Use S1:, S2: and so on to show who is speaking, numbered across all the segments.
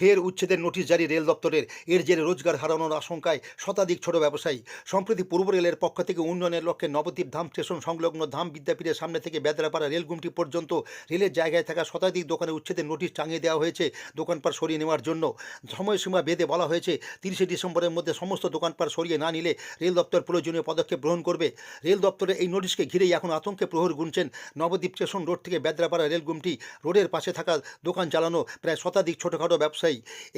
S1: ফের উচ্ছেদের নোটিশ জারি রেল দপ্তরের। এর জেরে রোজগার হারানোর আশঙ্কায় শতাধিক ছোট ব্যবসায়ী, সম্প্রতি পূর্ব রেলের পক্ষ থেকে উন্নয়নের লক্ষ্যে নবদ্বীপ ধাম স্টেশন সংলগ্ন ধাম বিদ্যাপীঠের সামনে থেকে বেদরাপাড়া রেলগুমটি পর্যন্ত রেলের জায়গায় থাকা শতাধিক দোকানে উচ্ছেদের নোটিশ টাঙিয়ে দেওয়া হয়েছে দোকানপাট সরিয়ে নেওয়ার জন্য। সময়সীমা বেঁধে বলা হয়েছে, তিরিশে ডিসেম্বরের মধ্যে সমস্ত দোকানপাট সরিয়ে না নিলে রেল দপ্তর প্রয়োজনীয় পদক্ষেপ গ্রহণ করবে। রেল দপ্তরের এই নোটিশকে ঘিরেই এখন আতঙ্কে প্রহর গুনছেন নবদ্বীপ স্টেশন রোড থেকে বেদরাপাড়া রেলগুমটি রোডের পাশে থাকা দোকান চালানো প্রায় শতাধিক ছোটোখাটো ব্যবসায়ী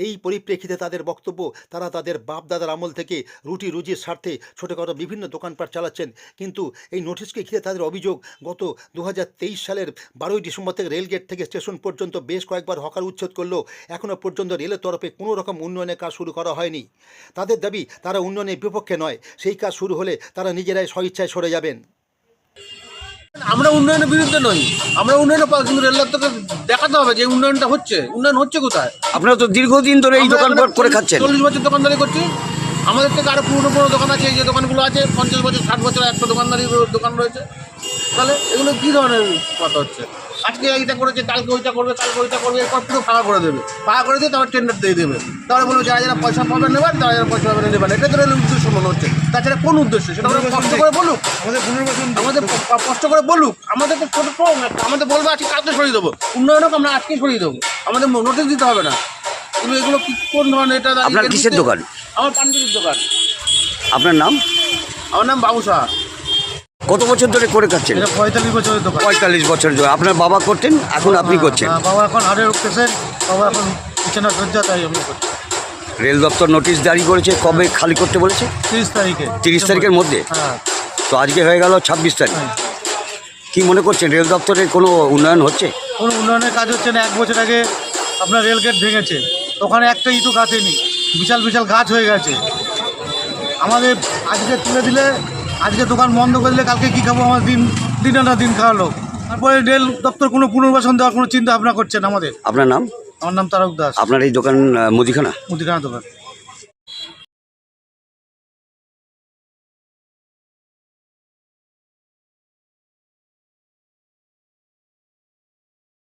S1: এই পরিপ্রেক্ষিতে তাদের বক্তব্য, তারা তাদের বাপ দাদার আমল থেকে রুটি রুজির স্বার্থে ছোটোখাটো বিভিন্ন দোকানপাট চালাচ্ছেন। কিন্তু এই নোটিশকে ঘিরে তাদের অভিযোগ, গত দু হাজার তেইশ সালের বারোই ডিসেম্বর থেকে রেলগেট থেকে স্টেশন পর্যন্ত বেশ কয়েকবার হকার উচ্ছেদ করলেও এখনও পর্যন্ত রেলের তরফে কোনো রকম উন্নয়নের কাজ শুরু করা হয়নি। তাদের দাবি, তারা উন্নয়নের বিপক্ষে নয়। সেই কাজ শুরু হলে তারা নিজেরাই স্বইচ্ছায় সরে যাবেন।
S2: আমরা উন্নয়নের বিরুদ্ধে নই। আমরা উন্নয়নের পাশ কিন্তু রেল দপ্তরকে দেখাতে হবে যে উন্নয়নটা হচ্ছে। উন্নয়ন হচ্ছে কোথায়?
S3: আপনারা তো দীর্ঘদিন ধরে এই দোকান করে খাচ্ছেন।
S2: চল্লিশ বছর দোকানদারি করছি। আমাদের থেকে আরও পুরনো পুরনো দোকান আছে এই যে দোকানগুলো আছে পঞ্চাশ বছর ষাট বছর একটা দোকানদারি দোকান রয়েছে। তাহলে এগুলো কি ধরনের কথা হচ্ছে? আজকে এইটা করেছে কালকে ওইটা করবে কালকে ওইটা করবে এরপর পুরো ফাঁকা করে দেবে। ফাঁকা করে দিয়ে তারপর টেন্ডার দিয়ে দেবে। তারপরে বলব যারা যারা পয়সা পাবেন নেবেন তারা যারা পয়সা পাবেন নেবেন এটা রেলের উদ্দেশ্য মনে হচ্ছে। তাছাড়া কোন উদ্দেশ্য? সেটা আমরা কষ্ট করে বলুক। আমাদের কষ্ট করে বলুক। আমাদের তো ছোটো আমাদের বলব আজকে কালকে সরিয়ে দেবো। উন্নয়ন হোক আমরা আজকেই সরিয়ে দেবো। আমাদের নোটিশ দিতে হবে না। কিন্তু এগুলো কি কোন ধরনের এটা
S3: আপনার কিসের দোকান?
S2: আমার পাঞ্জাবির দোকান।
S3: আপনার নাম?
S2: আমার নাম বাবু সাহা।
S3: কত বছর ধরে করে খাচ্ছেন?
S4: পঁয়তাল্লিশ বছরের দোকান।
S3: পঁয়তাল্লিশ বছর ধরে। আপনার বাবা করতেন? এখন আপনি করছেন?
S4: হ্যাঁ, বাবা এখন হাড়ের পেশেন্ট বাবা এখন বিছানা সজ্জা তাই আমি করছি।
S3: রেল দপ্তর নোটিশ জারি করেছে। কবে খালি করতে বলেছে?
S4: তিরিশ তারিখে।
S3: তিরিশ তারিখের মধ্যে?
S4: হ্যাঁ।
S3: তো আজকে হয়ে গেল ছাব্বিশ তারিখ।
S4: হ্যাঁ।
S3: কি মনে করছেন রেল দপ্তরের কোনো উন্নয়ন হচ্ছে?
S4: কোনো উন্নয়নের কাজ হচ্ছে না। এক বছর আগে আপনার রেল গেট ভেঙেছে। ওখানে একটা ইটু গাছেনি বিশাল বিশাল গাছ হয়ে গেছে। আমাদের আজকে তুলে দিলে আজকে দোকান বন্ধ করে দিলে কালকে কী খাব? আমার দিন দিন আনা দিন খাওয়ালো তারপরে রেল দপ্তর কোনো পুনর্বাসন দেওয়ার কোনো চিন্তা ভাবনা করছেন আমাদের?
S3: আপনার নাম?
S4: আমার নাম তারক দাস।
S3: আপনার এই দোকান মুদিখানা?
S4: মুদিখানা দোকান।